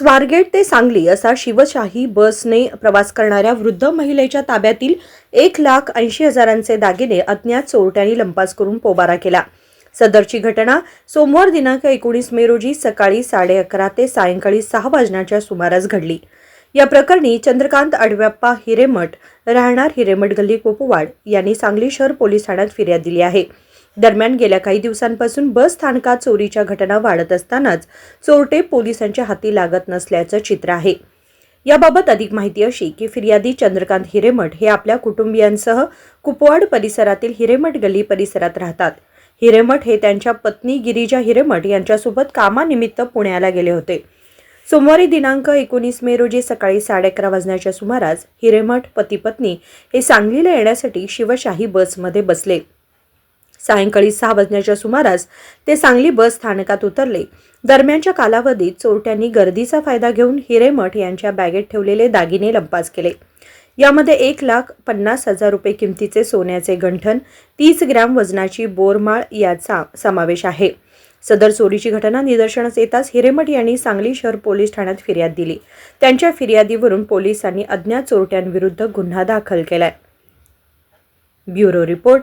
स्वारगेट ते सांगली असा शिवशाही बसने प्रवास करणाऱ्या वृद्ध महिलेच्या ताब्यातील एक लाख ऐंशी हजारांचे दागिने अज्ञात चोरट्यांनी लंपास करून पोबारा केला. सदरची घटना सोमवार दिनांक एकोणीस मे रोजी सकाळी साडे अकरा ते सायंकाळी सहा वाजण्याच्या सुमारास घडली. या प्रकरणी चंद्रकांत अडव्याप्पा हिरेमठ राहणार हिरेमठ गल्ली कोपवाड यांनी सांगली शहर पोलीस ठाण्यात फिर्याद दिली आहे. दरम्यान गेल्या काही दिवसांपासून बस स्थानकात चोरीच्या घटना वाढत असतानाच चोरटे पोलिसांच्या हाती लागत नसल्याचं चित्र आहे. याबाबत अधिक माहिती अशी की फिर्यादी चंद्रकांत हिरेमठ हे आपल्या कुटुंबियांसह कुपवाड परिसरातील हिरेमठ गल्ली परिसरात राहतात. हिरेमठ हे त्यांच्या पत्नी गिरिजा हिरेमठ यांच्यासोबत कामानिमित्त पुण्याला गेले होते. सोमवारी दिनांक एकोणीस मे रोजी सकाळी साडे अकरा वाजण्याच्या सुमारास हिरेमठ पती पत्नी हे सांगलीला येण्यासाठी शिवशाही बसमध्ये बसले. सायंकाळी सहा वाजण्याच्या सुमारास ते सांगली बस स्थानकात उतरले. दरम्यानच्या कालावधीत चोरट्यांनी गर्दीचा फायदा घेऊन हिरेमठ यांच्या बॅगेत ठेवलेले दागिने लंपास केले. यामध्ये एक लाख पन्नास हजार रुपये किमतीचे सोन्याचे गंठन तीस ग्रॅम वजनाची बोरमाळ याचा समावेश आहे. सदर चोरीची घटना निदर्शनास येताच हिरेमठ यांनी सांगली शहर पोलीस ठाण्यात फिर्याद दिली. त्यांच्या फिर्यादीवरून पोलिसांनी अज्ञात चोरट्यांविरुद्ध गुन्हा दाखल केलाय. Bureau report